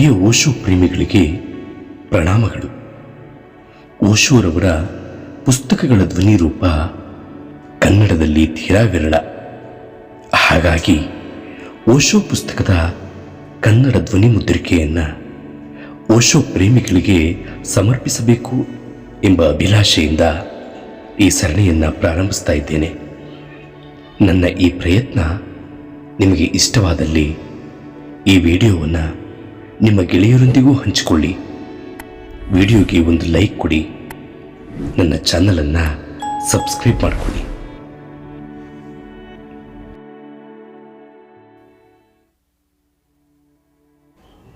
ಪ್ರಿಯ ಓಶು ಪ್ರೇಮಿಗಳಿಗೆ ಪ್ರಣಾಮಗಳು. ಓಶುರವರ ಪುಸ್ತಕಗಳ ಧ್ವನಿ ರೂಪ ಕನ್ನಡದಲ್ಲಿ ತೀರಾ ವಿರಳ ಹಾಗಾಗಿ ಓಶೋ ಪುಸ್ತಕದ ಕನ್ನಡ ಧ್ವನಿ ಮುದ್ರಿಕೆಯನ್ನು ಓಶೋ ಪ್ರೇಮಿಗಳಿಗೆ ಸಮರ್ಪಿಸಬೇಕು ಎಂಬ ಅಭಿಲಾಷೆಯಿಂದ ಈ ಸರಣಿಯನ್ನು ಪ್ರಾರಂಭಿಸ್ತಾ ಇದ್ದೇನೆ. ನನ್ನ ಈ ಪ್ರಯತ್ನ ನಿಮಗೆ ಇಷ್ಟವಾದಲ್ಲಿ ಈ ವಿಡಿಯೋವನ್ನು ನಿಮ್ಮ ಗೆಳೆಯರೊಂದಿಗೂ ಹಂಚಿಕೊಳ್ಳಿ. ವಿಡಿಯೋಗೆ ಒಂದು ಲೈಕ್ ಕೊಡಿ. ನನ್ನ ಚಾನಲನ್ನು ಸಬ್ಸ್ಕ್ರೈಬ್ ಮಾಡಿಕೊಳ್ಳಿ.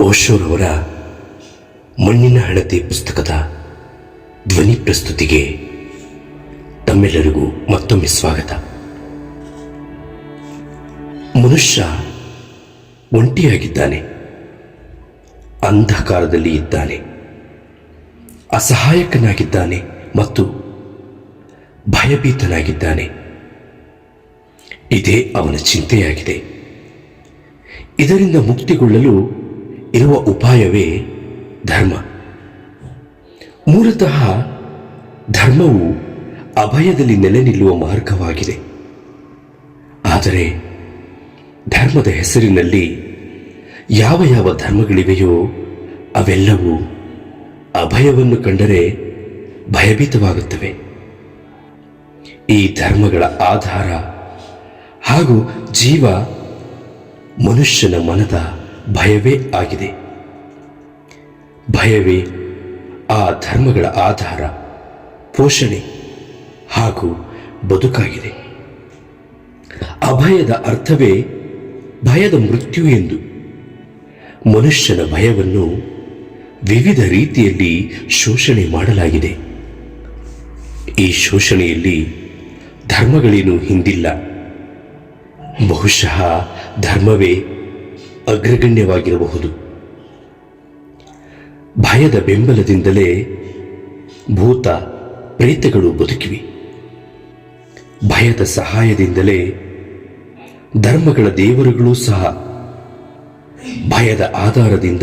ಓಶೋರವರ ಮಣ್ಣಿನ ಹಣತೆ ಪುಸ್ತಕದ ಧ್ವನಿ ಪ್ರಸ್ತುತಿಗೆ ತಮ್ಮೆಲ್ಲರಿಗೂ ಮತ್ತೊಮ್ಮೆ ಸ್ವಾಗತ. ಮನುಷ್ಯ ಒಂಟಿಯಾಗಿದ್ದಾನೆ. ಅಂಧಕಾರದಲ್ಲಿ ಇದ್ದಾನೆ. ಅಸಹಾಯಕನಾಗಿದ್ದಾನೆ ಮತ್ತು ಭಯಭೀತನಾಗಿದ್ದಾನೆ. ಇದೇ ಅವನ ಚಿಂತೆಯಾಗಿದೆ. ಇದರಿಂದ ಮುಕ್ತಿಗೊಳ್ಳಲು ಇರುವ ಉಪಾಯವೇ ಧರ್ಮ. ಮೂಲತಃ ಧರ್ಮವು ಅಭಯದಲ್ಲಿ ನೆಲೆ ನಿಲ್ಲುವ ಮಾರ್ಗವಾಗಿದೆ. ಆದರೆ ಧರ್ಮದ ಹೆಸರಿನಲ್ಲಿ ಯಾವ ಯಾವ ಧರ್ಮಗಳಿವೆಯೋ ಅವೆಲ್ಲವೂ ಅಭಯವನ್ನು ಕಂಡರೆ ಭಯಭೀತವಾಗುತ್ತವೆ. ಈ ಧರ್ಮಗಳ ಆಧಾರ ಹಾಗೂ ಜೀವ ಮನುಷ್ಯನ ಮನದ ಭಯವೇ ಆಗಿದೆ. ಭಯವೇ ಆ ಧರ್ಮಗಳ ಆಧಾರ, ಪೋಷಣೆ ಹಾಗೂ ಬದುಕಾಗಿದೆ. ಅಭಯದ ಅರ್ಥವೇ ಭಯದ ಮೃತ್ಯು ಎಂದು. ಮನುಷ್ಯನ ಭಯವನ್ನು ವಿವಿಧ ರೀತಿಯಲ್ಲಿ ಶೋಷಣೆ ಮಾಡಲಾಗಿದೆ. ಈ ಶೋಷಣೆಯಲ್ಲಿ ಧರ್ಮಗಳೇನು ಹಿಂದಿಲ್ಲ. ಬಹುಶಃ ಧರ್ಮವೇ ಅಗ್ರಗಣ್ಯವಾಗಿರಬಹುದು. ಭಯದ ಬೆಂಬಲದಿಂದಲೇ ಭೂತ ಪ್ರೇತಗಳು ಬದುಕಿವೆ. ಭಯದ ಸಹಾಯದಿಂದಲೇ ಧರ್ಮಗಳ ದೇವರುಗಳೂ ಸಹ ಭಯದ ಆಧಾರದಿಂದ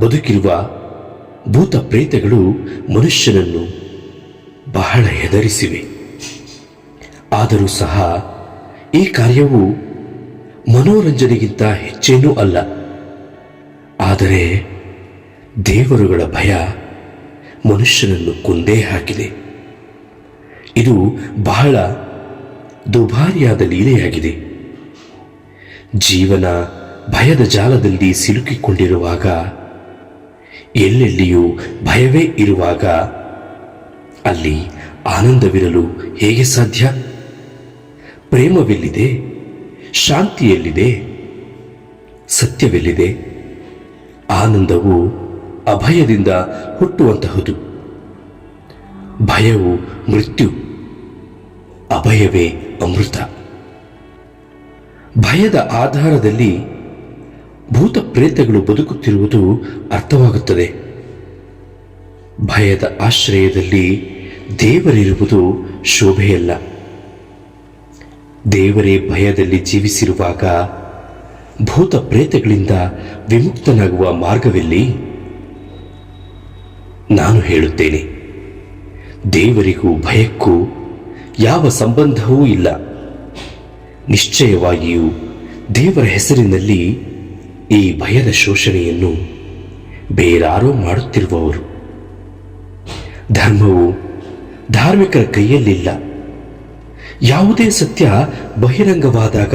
ಬದುಕಿರುವ ಭೂತ ಪ್ರೇತಗಳು ಮನುಷ್ಯನನ್ನು ಬಹಳ ಹೆದರಿಸಿವೆ. ಆದರೂ ಸಹ ಈ ಕಾರ್ಯವು ಮನೋರಂಜನೆಗಿಂತ ಹೆಚ್ಚೇನೂ ಅಲ್ಲ. ಆದರೆ ದೇವರುಗಳ ಭಯ ಮನುಷ್ಯನನ್ನು ಕೊಂದೇ ಹಾಕಿದೆ. ಇದು ಬಹಳ ದುಬಾರಿಯಾದ ಲೀಲೆಯಾಗಿದೆ. ಜೀವನ ಭಯದ ಜಾಲದಲ್ಲಿ ಸಿಲುಕಿಕೊಂಡಿರುವಾಗ, ಎಲ್ಲೆಲ್ಲಿಯೂ ಭಯವೇ ಇರುವಾಗ ಅಲ್ಲಿ ಆನಂದವಿರಲು ಹೇಗೆ ಸಾಧ್ಯ? ಪ್ರೇಮವೆಲ್ಲಿದೆ? ಶಾಂತಿಯಲ್ಲಿದೆ? ಸತ್ಯವೆಲ್ಲಿದೆ? ಆನಂದವು ಅಭಯದಿಂದ ಹುಟ್ಟುವಂತಹುದು. ಭಯವು ಮೃತ್ಯು, ಅಭಯವೇ ಅಮೃತ. ಭಯದ ಆಧಾರದಲ್ಲಿ ಭೂತ ಪ್ರೇತಗಳು ಬದುಕುತ್ತಿರುವುದು ಅರ್ಥವಾಗುತ್ತದೆ. ಭಯದ ಆಶ್ರಯದಲ್ಲಿ ದೇವರಿರುವುದು ಶೋಭೆಯಲ್ಲ. ದೇವರೇ ಭಯದಲ್ಲಿ ಜೀವಿಸಿರುವಾಗ ಭೂತ ಪ್ರೇತಗಳಿಂದ ವಿಮುಕ್ತನಾಗುವ ಮಾರ್ಗವೆಲ್ಲಿ? ನಾನು ಹೇಳುತ್ತೇನೆ, ದೇವರಿಗೂ ಭಯಕ್ಕೂ ಯಾವ ಸಂಬಂಧವೂ ಇಲ್ಲ. ನಿಶ್ಚಯವಾಗಿಯೂ ದೇವರ ಹೆಸರಿನಲ್ಲಿ ಈ ಭಯದ ಶೋಷಣೆಯನ್ನು ಬೇರಾರೋ ಮಾಡುತ್ತಿರುವವರು. ಧರ್ಮವು ಧಾರ್ಮಿಕರ ಕೈಯಲ್ಲಿಲ್ಲ. ಯಾವುದೇ ಸತ್ಯ ಬಹಿರಂಗವಾದಾಗ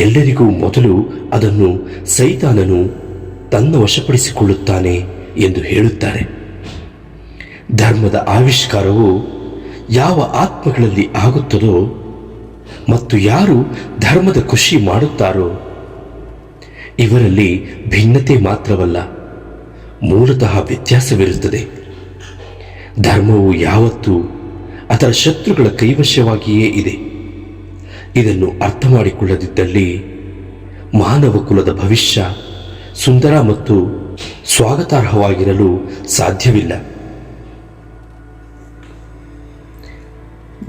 ಎಲ್ಲರಿಗೂ ಮೊದಲು ಅದನ್ನು ಸೈತಾನನು ತನ್ನ ವಶಪಡಿಸಿಕೊಳ್ಳುತ್ತಾನೆ ಎಂದು ಹೇಳುತ್ತಾರೆ. ಧರ್ಮದ ಆವಿಷ್ಕಾರವು ಯಾವ ಆತ್ಮಗಳಲ್ಲಿ ಆಗುತ್ತದೋ ಮತ್ತು ಯಾರು ಧರ್ಮದ ಖುಷಿ ಮಾಡುತ್ತಾರೋ ಇವರಲ್ಲಿ ಭಿನ್ನತೆ ಮಾತ್ರವಲ್ಲ, ಮೂಲತಃ ವ್ಯತ್ಯಾಸವಿರುತ್ತದೆ. ಧರ್ಮವು ಯಾವತ್ತೂ ಅದರ ಶತ್ರುಗಳ ಕೈವಶವಾಗಿಯೇ ಇದೆ. ಇದನ್ನು ಅರ್ಥ ಮಾಡಿಕೊಳ್ಳದಿದ್ದಲ್ಲಿ ಮಾನವ ಕುಲದ ಭವಿಷ್ಯ ಸುಂದರ ಮತ್ತು ಸ್ವಾಗತಾರ್ಹವಾಗಿರಲು ಸಾಧ್ಯವಿಲ್ಲ.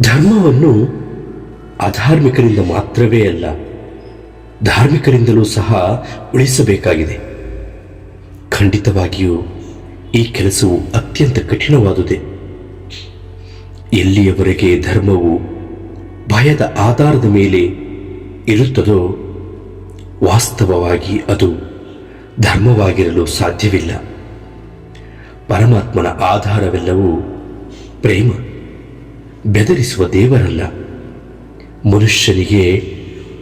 ಧರ್ಮವನ್ನು ಅಧಾರ್ಮಿಕರಿಂದ ಮಾತ್ರವೇ ಅಲ್ಲ ಧಾರ್ಮಿಕರಿಂದಲೂ ಸಹ ಉಳಿಸಬೇಕಾಗಿದೆ. ಖಂಡಿತವಾಗಿಯೂ ಈ ಕೆಲಸವು ಅತ್ಯಂತ ಕಠಿಣವಾದುದೇ. ಎಲ್ಲಿಯವರೆಗೆ ಧರ್ಮವು ಭಯದ ಆಧಾರದ ಮೇಲೆ ಇರುತ್ತದೋ, ವಾಸ್ತವವಾಗಿ ಅದು ಧರ್ಮವಾಗಿರಲು ಸಾಧ್ಯವಿಲ್ಲ. ಪರಮಾತ್ಮನ ಆಧಾರವೆಲ್ಲವೂ ಪ್ರೇಮ, ಬೆದರಿಸುವ ದೇವರಲ್ಲ. ಮನುಷ್ಯನಿಗೆ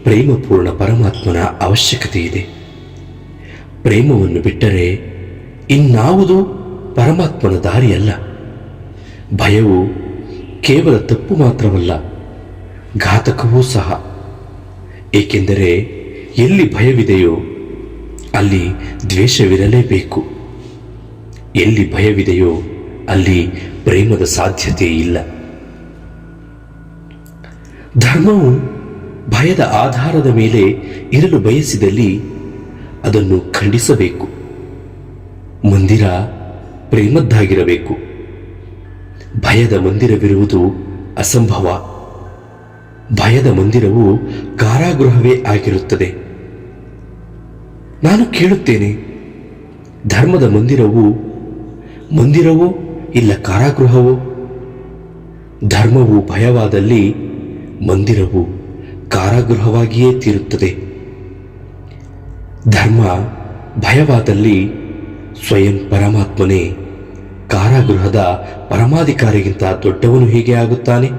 ಪ್ರೇಮಪೂರ್ಣ ಪರಮಾತ್ಮನ ಅವಶ್ಯಕತೆ ಇದೆ ಪ್ರೇಮವನ್ನು ಬಿಟ್ಟರೆ ಇನ್ನಾವುದು ಪರಮಾತ್ಮನ ದಾರಿಯಲ್ಲ. ಭಯವು ಕೇವಲ ತಪ್ಪು ಮಾತ್ರವಲ್ಲ, ಘಾತಕವೂ ಸಹ. ಏಕೆಂದರೆ ಎಲ್ಲಿ ಭಯವಿದೆಯೋ ಅಲ್ಲಿ ದ್ವೇಷವಿರಲೇಬೇಕು. ಎಲ್ಲಿ ಭಯವಿದೆಯೋ ಅಲ್ಲಿ ಪ್ರೇಮದ ಸಾಧ್ಯತೆ ಇಲ್ಲ. ಧರ್ಮವು ಭಯದ ಆಧಾರದ ಮೇಲೆ ಇರಲು ಬಯಸಿದಲ್ಲಿ ಅದನ್ನು ಖಂಡಿಸಬೇಕು. ಮಂದಿರ ಪ್ರೇಮದ್ದಾಗಿರಬೇಕು. ಭಯದ ಮಂದಿರವಿರುವುದು ಅಸಂಭವ. ಭಯದ ಮಂದಿರವು ಕಾರಾಗೃಹವೇ ಆಗಿರುತ್ತದೆ. ನಾನು ಕೇಳುತ್ತೇನೆ, ಧರ್ಮದ ಮಂದಿರವು ಮಂದಿರವೋ ಇಲ್ಲ ಕಾರಾಗೃಹವೋ? ಧರ್ಮವು ಭಯವಾದಲ್ಲಿ ಮಂದಿರವು ಕಾರಾಗೃಹವಾಗಿಯೇ ತೀರುತ್ತದೆ. ಧರ್ಮ ಭಯವಾದಲ್ಲಿ ಸ್ವಯಂ ಪರಮಾತ್ಮನೇ ಕಾರಾಗೃಹದ ಪರಮಾಧಿಕಾರಿಗಿಂತ ದೊಡ್ಡವನು ಹೀಗೆ ಆಗುತ್ತಾನೆ?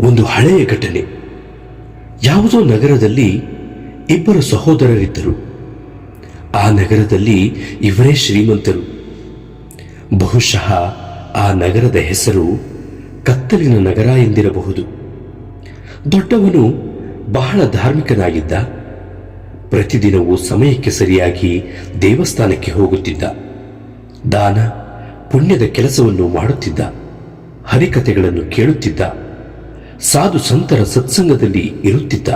ಒಂದು ಹಳೆಯ ಘಟನೆ. ಯಾವುದೋ ನಗರದಲ್ಲಿ ಇಬ್ಬರು ಸಹೋದರರಿದ್ದರು. ಆ ನಗರದಲ್ಲಿ ಇವರೇ ಶ್ರೀಮಂತರು. ಬಹುಶಃ ಆ ನಗರದ ಹೆಸರು ಕತ್ತಲಿನ ನಗರ ಎಂದಿರಬಹುದು. ದೊಡ್ಡವನು ಬಹಳ ಧಾರ್ಮಿಕನಾಗಿದ್ದ. ಪ್ರತಿದಿನವೂ ಸಮಯಕ್ಕೆ ಸರಿಯಾಗಿ ದೇವಸ್ಥಾನಕ್ಕೆ ಹೋಗುತ್ತಿದ್ದ. ದಾನ, ಪುಣ್ಯದ ಕೆಲಸವನ್ನು ಮಾಡುತ್ತಿದ್ದ. ಹರಿಕತೆಗಳನ್ನು ಕೇಳುತ್ತಿದ್ದ. ಸಾಧು ಸಂತರ ಸತ್ಸಂಗದಲ್ಲಿ ಇರುತ್ತಿದ್ದ.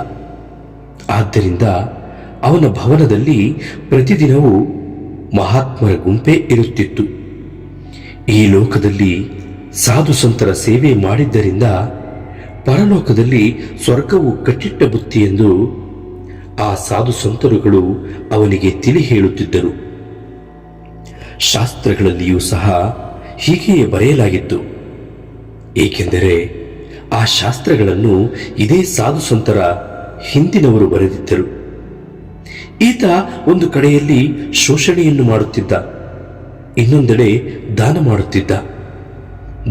ಆದ್ದರಿಂದ ಅವನ ಭವನದಲ್ಲಿ ಪ್ರತಿದಿನವೂ ಮಹಾತ್ಮರ ಗುಂಪೇ ಇರುತ್ತಿತ್ತು. ಈ ಲೋಕದಲ್ಲಿ ಸಾಧು ಸಂತರ ಸೇವೆ ಮಾಡಿದ್ದರಿಂದ ಪರಲೋಕದಲ್ಲಿ ಸ್ವರ್ಗವು ಕಟ್ಟಿಟ್ಟ ಬುತ್ತಿ ಎಂದು ಆ ಸಾಧು ಸಂತರುಗಳು ಅವನಿಗೆ ತಿಳಿ ಹೇಳುತ್ತಿದ್ದರು. ಶಾಸ್ತ್ರಗಳಲ್ಲಿಯೂ ಸಹ ಹೀಗೆಯೇ ಬರೆಯಲಾಗಿತ್ತು. ಏಕೆಂದರೆ ಆ ಶಾಸ್ತ್ರಗಳನ್ನು ಇದೇ ಸಾಧು ಸಂತರ ಹಿಂದಿನವರು ಬರೆದಿದ್ದರು. ಈತ ಒಂದು ಕಡೆಯಲ್ಲಿ ಶೋಷಣೆಯನ್ನು ಮಾಡುತ್ತಿದ್ದ, ಇನ್ನೊಂದೆಡೆ ದಾನ ಮಾಡುತ್ತಿದ್ದ.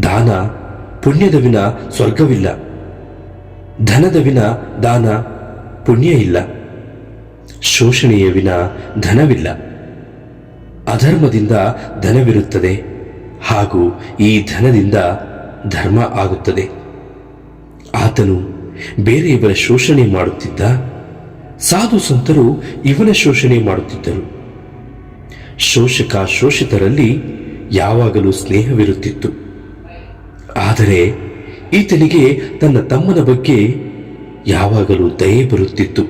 ದಾನ ಪುಣ್ಯದ ವಿನ ಸ್ವರ್ಗವಿಲ್ಲ. ಧನದ ವಿನ ದಾನ ಪುಣ್ಯ ಇಲ್ಲ. ಶೋಷಣೆಯ ವಿನ ಧನವಿಲ್ಲ. ಅಧರ್ಮದಿಂದ ಧನವಿರುತ್ತದೆ. ಹಾಗೂ ಈ ಧನದಿಂದ ಧರ್ಮ ಆಗುತ್ತದೆ. ಆತನು ಬೇರೆಯವರ ಶೋಷಣೆ ಮಾಡುತ್ತಿದ್ದ? ಸಾಧು ಸಂತರು ಇವನ ಶೋಷಣೆ ಮಾಡುತ್ತಿದ್ದರು. ಶೋಷಕ ಶೋಷಿತರಲ್ಲಿ ಯಾವಾಗಲೂ ಸ್ನೇಹವಿರುತ್ತಿತ್ತು. ಆದರೆ ಈತನಿಗೆ ತನ್ನ ತಮ್ಮನ ಬಗ್ಗೆ ಯಾವಾಗಲೂ ದಯೆ ಬರುತ್ತಿತ್ತು.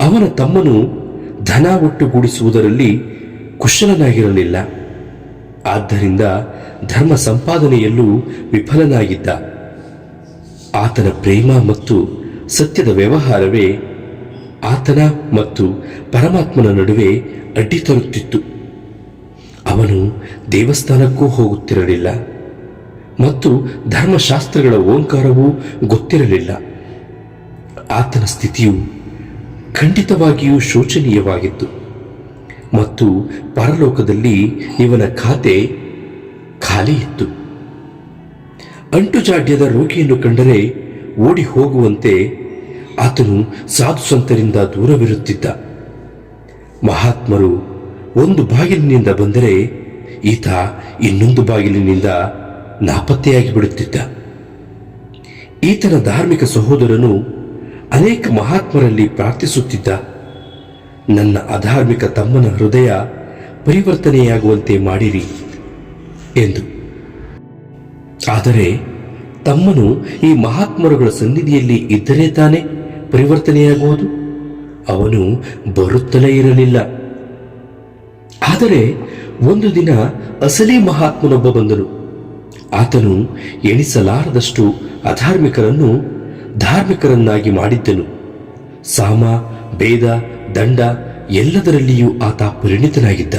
ಅವನ ತಮ್ಮನು ಧನ ಒಟ್ಟುಗೂಡಿಸುವುದರಲ್ಲಿ ಕುಶಲನಾಗಿರಲಿಲ್ಲ. ಆದ್ದರಿಂದ ಧರ್ಮ ಸಂಪಾದನೆಯಲ್ಲೂ ವಿಫಲನಾಗಿದ್ದ. ಆತನ ಪ್ರೇಮ ಮತ್ತು ಸತ್ಯದ ವ್ಯವಹಾರವೇ ಆತನ ಮತ್ತು ಪರಮಾತ್ಮನ ನಡುವೆ ಅಡ್ಡಿ ತರುತ್ತಿತ್ತು. ಅವನು ದೇವಸ್ಥಾನಕ್ಕೂ ಹೋಗುತ್ತಿರಲಿಲ್ಲ. ಮತ್ತು ಧರ್ಮಶಾಸ್ತ್ರಗಳ ಓಂಕಾರವೂ ಗೊತ್ತಿರಲಿಲ್ಲ. ಆತನ ಸ್ಥಿತಿಯು ಖಂಡಿತವಾಗಿಯೂ ಶೋಚನೀಯವಾಗಿತ್ತು. ಮತ್ತು ಪರಲೋಕದಲ್ಲಿ ಇವನ ಖಾತೆ ಖಾಲಿ ಇತ್ತು ಅಂಟುಜಾಡ್ಯದ ರೋಗಿಯನ್ನು ಕಂಡರೆ ಓಡಿ ಹೋಗುವಂತೆ ಆತನು ಸಾಧು ಸಂತರಿಂದ ದೂರವಿರುತ್ತಿದ್ದ. ಮಹಾತ್ಮರು ಒಂದು ಬಾಗಿಲಿನಿಂದ ಬಂದರೆ ಈತ ಇನ್ನೊಂದು ಬಾಗಿಲಿನಿಂದ ನಾಪತ್ತೆಯಾಗಿ ಬಿಡುತ್ತಿದ್ದ ಈತನ ಧಾರ್ಮಿಕ ಸಹೋದರನು ಅನೇಕ ಮಹಾತ್ಮರಲ್ಲಿ ಪ್ರಾರ್ಥಿಸುತ್ತಿದ್ದ. ನನ್ನ ಅಧಾರ್ಮಿಕ ತಮ್ಮನ ಹೃದಯ ಪರಿವರ್ತನೆಯಾಗುವಂತೆ ಮಾಡಿರಿ ಎಂದು. ಆದರೆ ತಮ್ಮನು ಈ ಮಹಾತ್ಮರುಗಳ ಸನ್ನಿಧಿಯಲ್ಲಿ ಇದ್ದರೆ ತಾನೇ ಪರಿವರ್ತನೆಯಾಗುವುದು? ಅವನು ಬರುತ್ತಲೇ ಇರಲಿಲ್ಲ. ಆದರೆ ಒಂದು ದಿನ ಅಸಲಿ ಮಹಾತ್ಮನೊಬ್ಬ ಬಂದನು. ಆತನು ಎಣಿಸಲಾರದಷ್ಟು ಅಧಾರ್ಮಿಕರನ್ನು ಧಾರ್ಮಿಕರನ್ನಾಗಿ ಮಾಡಿದ್ದನು. ಸಾಮ, ಭೇದ, ದಂಡ ಎಲ್ಲದರಲ್ಲಿಯೂ ಆತ ಪರಿಣಿತನಾಗಿದ್ದ.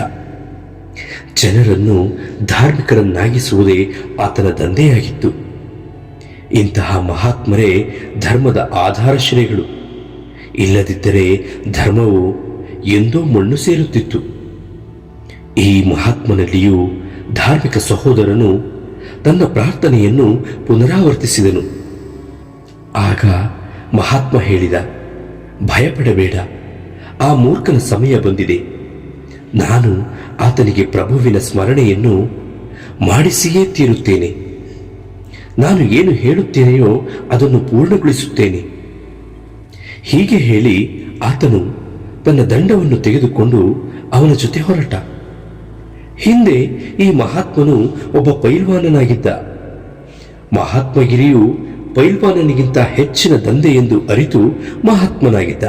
ಜನರನ್ನು ಧಾರ್ಮಿಕರನ್ನಾಗಿಸುವುದೇ ಆತನ ದಂಧೆಯಾಗಿತ್ತು. ಇಂತಹ ಮಹಾತ್ಮರೇ ಧರ್ಮದ ಆಧಾರಶಿಲೆಗಳು. ಇಲ್ಲದಿದ್ದರೆ ಧರ್ಮವು ಎಂದೋ ಮಣ್ಣು ಸೇರುತ್ತಿತ್ತು. ಈ ಮಹಾತ್ಮನಲ್ಲಿಯೂ ಧಾರ್ಮಿಕ ಸಹೋದರನು ತನ್ನ ಪ್ರಾರ್ಥನೆಯನ್ನು ಪುನರಾವರ್ತಿಸಿದನು. ಆಗ ಮಹಾತ್ಮ ಹೇಳಿದ, ಭಯಪಡಬೇಡ, ಆ ಮೂರ್ಖನ ಸಮಯ ಬಂದಿದೆ. ನಾನು ಆತನಿಗೆ ಪ್ರಭುವಿನ ಸ್ಮರಣೆಯನ್ನು ಮಾಡಿಸಿಯೇ ತೀರುತ್ತೇನೆ. ನಾನು ಏನು ಹೇಳುತ್ತೇನೆಯೋ ಅದನ್ನು ಪೂರ್ಣಗೊಳಿಸುತ್ತೇನೆ. ಹೀಗೆ ಹೇಳಿ ಆತನು ತನ್ನ ದಂಡವನ್ನು ತೆಗೆದುಕೊಂಡು ಅವನ ಜೊತೆ ಹೊರಟ. ಹಿಂದೆ ಈ ಮಹಾತ್ಮನು ಒಬ್ಬ ಪೈಲ್ವಾನನಾಗಿದ್ದ. ಮಹಾತ್ಮಗಿರಿಯು ಪೈಲ್ವಾನನಿಗಿಂತ ಹೆಚ್ಚಿನ ದಂಧೆ ಎಂದು ಅರಿತು ಮಹಾತ್ಮನಾಗಿದ್ದ.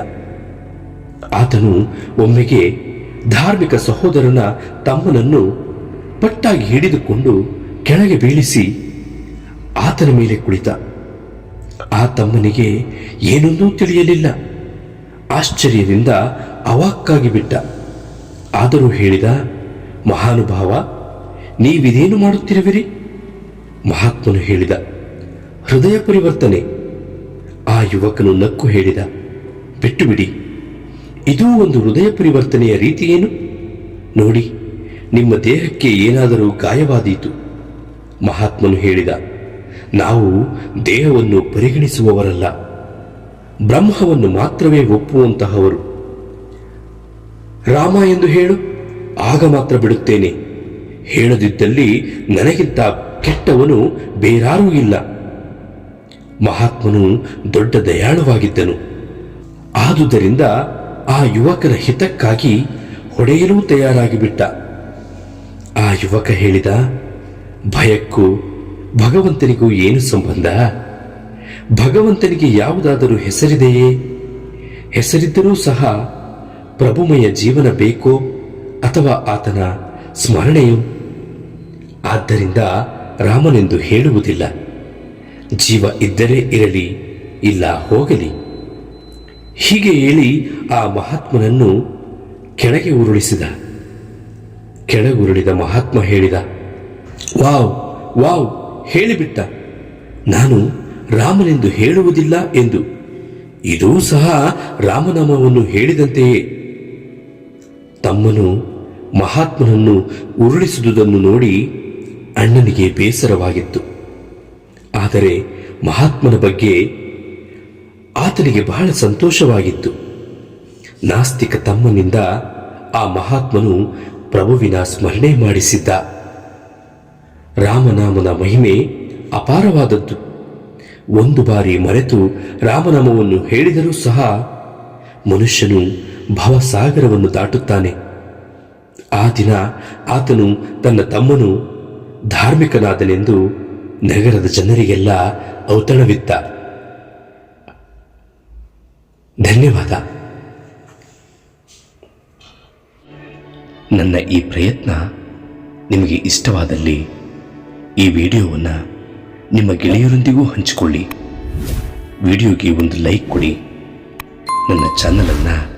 ಆತನು ಒಮ್ಮೆಗೆ ಧಾರ್ಮಿಕ ಸಹೋದರನ ತಮ್ಮನನ್ನು ಪಟ್ಟಾಗಿ ಹಿಡಿದುಕೊಂಡು ಕೆಳಗೆ ಬೀಳಿಸಿ ಆತನ ಮೇಲೆ ಕುಳಿತ. ಆ ತಮ್ಮನಿಗೆ ಏನೊಂದೂ ತಿಳಿಯಲಿಲ್ಲ. ಆಶ್ಚರ್ಯದಿಂದ ಅವಾಕ್ಕಾಗಿ ಬಿಟ್ಟ. ಆದರೂ ಹೇಳಿದ ಮಹಾನುಭಾವ, ನೀವಿದೇನು ಮಾಡುತ್ತಿರುವಿರಿ? ಮಹಾತ್ಮನು ಹೇಳಿದ, ಹೃದಯ ಪರಿವರ್ತನೆ. ಆ ಯುವಕನು ನಕ್ಕು ಹೇಳಿದ ಬಿಟ್ಟು ಬಿಡಿ ಇದೂ ಒಂದು ಹೃದಯ ಪರಿವರ್ತನೆಯ ರೀತಿಯೇನು ನೋಡಿ, ನಿಮ್ಮ ದೇಹಕ್ಕೆ ಏನಾದರೂ ಗಾಯವಾದೀತು. ಮಹಾತ್ಮನು ಹೇಳಿದ, ನಾವು ದೇಹವನ್ನು ಪರಿಗಣಿಸುವವರಲ್ಲ. ಬ್ರಹ್ಮವನ್ನು ಮಾತ್ರವೇ ಒಪ್ಪುವಂತಹವರು. ರಾಮ ಎಂದು ಹೇಳು. ಆಗ ಮಾತ್ರ ಬಿಡುತ್ತೇನೆ. ಹೇಳದಿದ್ದಲ್ಲಿ ನನಗಿಂತ ಕೆಟ್ಟವನು ಬೇರಾರೂ ಇಲ್ಲ. ಮಹಾತ್ಮನು ದೊಡ್ಡ ದಯಾಳುವಾಗಿದ್ದನು. ಆದುದರಿಂದ ಆ ಯುವಕನ ಹಿತಕ್ಕಾಗಿ ಹೊಡೆಯಲು ತಯಾರಾಗಿಬಿಟ್ಟ. ಆ ಯುವಕ ಹೇಳಿದ, ಭಯಕ್ಕೂ ಭಗವಂತನಿಗೂ ಏನು ಸಂಬಂಧ? ಭಗವಂತನಿಗೆ ಯಾವುದಾದರೂ ಹೆಸರಿದೆಯೇ? ಹೆಸರಿದ್ದರೂ ಸಹ ಪ್ರಭುಮಯ ಜೀವನ ಬೇಕೋ? ಅಥವಾ ಆತನ ಸ್ಮರಣೆಯು? ಆದ್ದರಿಂದ ರಾಮನೆಂದು ಹೇಳುವುದಿಲ್ಲ. ಜೀವ ಇದ್ದರೆ ಇರಲಿ, ಇಲ್ಲ ಹೋಗಲಿ. ಹೀಗೆ ಹೇಳಿ ಆ ಮಹಾತ್ಮನನ್ನು ಕೆಳಗೆ ಉರುಳಿಸಿದ. ಕೆಳಗುರುಳಿದ ಮಹಾತ್ಮ ಹೇಳಿದ, ವಾವ್ ವಾವ್, ಹೇಳಿಬಿಟ್ಟ. ನಾನು ರಾಮನೆಂದು ಹೇಳುವುದಿಲ್ಲ ಎಂದು. ಇದೂ ಸಹ ರಾಮನಾಮವನ್ನು ಹೇಳಿದಂತೆಯೇ. ತಮ್ಮನು ಮಹಾತ್ಮನನ್ನು ಉರುಳಿಸುವುದನ್ನು ನೋಡಿ ಅಣ್ಣನಿಗೆ ಬೇಸರವಾಗಿತ್ತು. ಆದರೆ ಮಹಾತ್ಮನ ಬಗ್ಗೆ ಆತನಿಗೆ ಬಹಳ ಸಂತೋಷವಾಗಿತ್ತು. ನಾಸ್ತಿಕ ತಮ್ಮನಿಂದ ಆ ಮಹಾತ್ಮನು ಪ್ರಭುವಿನ ಸ್ಮರಣೆ ಮಾಡಿಸಿದ್ದ. ರಾಮನಾಮನ ಮಹಿಮೆ ಅಪಾರವಾದದ್ದು. ಒಂದು ಬಾರಿ ಮರೆತು ರಾಮನಾಮವನ್ನು ಹೇಳಿದರೂ ಸಹ ಮನುಷ್ಯನು ಭವಸಾಗರವನ್ನು ದಾಟುತ್ತಾನೆ. ಆ ದಿನ ಆತನು ತನ್ನ ತಮ್ಮನು ಧಾರ್ಮಿಕನಾದನೆಂದು ನಗರದ ಜನರಿಗೆಲ್ಲ ಔತಣವಿತ್ತ. ಧನ್ಯವಾದ. ನನ್ನ ಈ ಪ್ರಯತ್ನ ನಿಮಗೆ ಇಷ್ಟವಾದಲ್ಲಿ ಈ ವಿಡಿಯೋವನ್ನು ನಿಮ್ಮ ಗೆಳೆಯರೊಂದಿಗೂ ಹಂಚಿಕೊಳ್ಳಿ. ವಿಡಿಯೋಗೆ ಒಂದು ಲೈಕ್ ಕೊಡಿ. ನನ್ನ ಚಾನಲನ್ನು